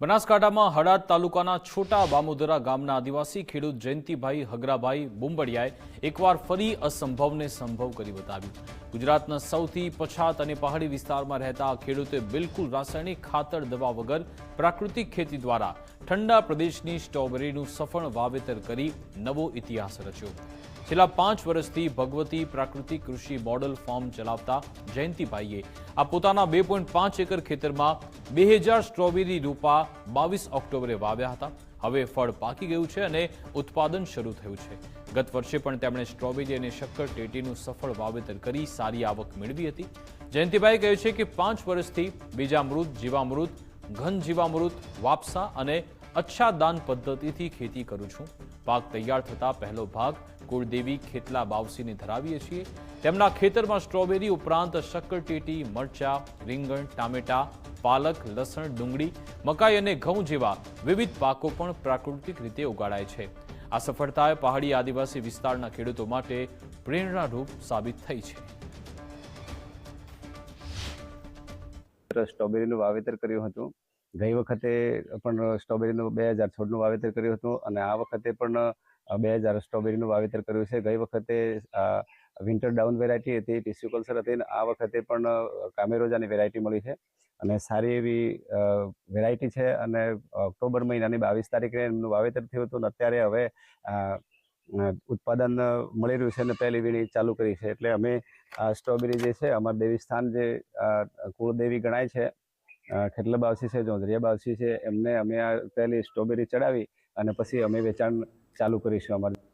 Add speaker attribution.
Speaker 1: બનાસકાંઠામાં હડાદ તાલુકાના છોટા બામુદરા ગામના આદિવાસી ખેડૂત જયંતિભાઈ હગરાભાઈ બુંબડિયાએ એકવાર ફરી અસંભવને સંભવ કરી બતાવ્યું. ગુજરાતના સૌથી પછાત અને પહાડી વિસ્તારમાં રહેતા ખેડૂતે બિલકુલ રાસાયણિક ખાતર દવા વગર પ્રાકૃતિક ખેતી દ્વારા ઠંડા પ્રદેશની સ્ટ્રોબેરીનું સફળ વાવેતર કરી નવો ઇતિહાસ રચ્યો. છેલ્લા પાંચ વર્ષથી ભગવતી પ્રાકૃતિક કૃષિ મોડલ ફાર્મ ચલાવતા જયંતિભાઈએ આ પોતાના બે પાંચ એકર ખેતરમાં બે હજાર સ્ટ્રોબેરી રૂપા બાવીસ ઓક્ટોબરે વાવ્યા હતા. હવે ફળ પાકી ગયું છે અને ઉત્પાદન શરૂ થયું છે. ગત વર્ષે પણ તેમણે સ્ટ્રોબેરી અને શક્કર ટેટીનું સફળ વાવેતર કરી સારી આવક મેળવી હતી. જયંતિભાઈ કહે છે કે પાંચ વર્ષથી બીજામૃત, જીવામૃત ઘન જીવામૃત, વાપસા અને અચ્છાદાન પદ્ધતિથી ખેતી કરું છું. પાક તૈયાર થતા પહેલો ભાગ કુળદેવી ખેતલા બાવસીને ધરાવીએ છીએ. તેમના ખેતરમાં સ્ટ્રોબેરી ઉપરાંત શક્કરટેટી મરચા, રીંગણ, ટામેટા, પાલક, લસણ, ડુંગળી, મકાઈ અને ઘઉં જેવા વિવિધ પાકો પણ પ્રાકૃતિક રીતે ઉગાડાય છે. આ સફળતાએ પહાડી આદિવાસી વિસ્તારના ખેડૂતો માટે પ્રેરણારૂપ સાબિત થઈ છે.
Speaker 2: સ્ટ્રોબેરીનું વાવેતર કર્યું હતું. ગઈ વખતે પણ સ્ટ્રોબેરીનું બે હજાર છોડનું વાવેતર કર્યું હતું અને આ વખતે પણ બે હજાર સ્ટ્રોબેરીનું વાવેતર કર્યું છે. ગઈ વખતે વિન્ટર ડાઉન વેરાયટી હતી, ટીસ્યુ કલ્ચર હતી આ વખતે પણ કામેરોજાની વેરાયટી મળી છે. અને સારી એવી વેરાયટી છે અને ઓક્ટોબર મહિનાની બાવીસ તારીખે એમનું વાવેતર થયું હતું અને અત્યારે હવે ઉત્પાદન મળી રહ્યું છે અને પહેલી વીણી ચાલુ કરી છે. એટલે અમે આ સ્ટ્રોબેરી જે છે, અમારા દેવી સ્થાન જે કુળદેવી ગણાય છે ખેટલા બાવસી છે, જોંધરિયા બાવસી છે, એમને અમે આ પહેલી સ્ટ્રોબેરી ચડાવી અને પછી અમે વેચાણ ચાલુ કરીશું અમારી.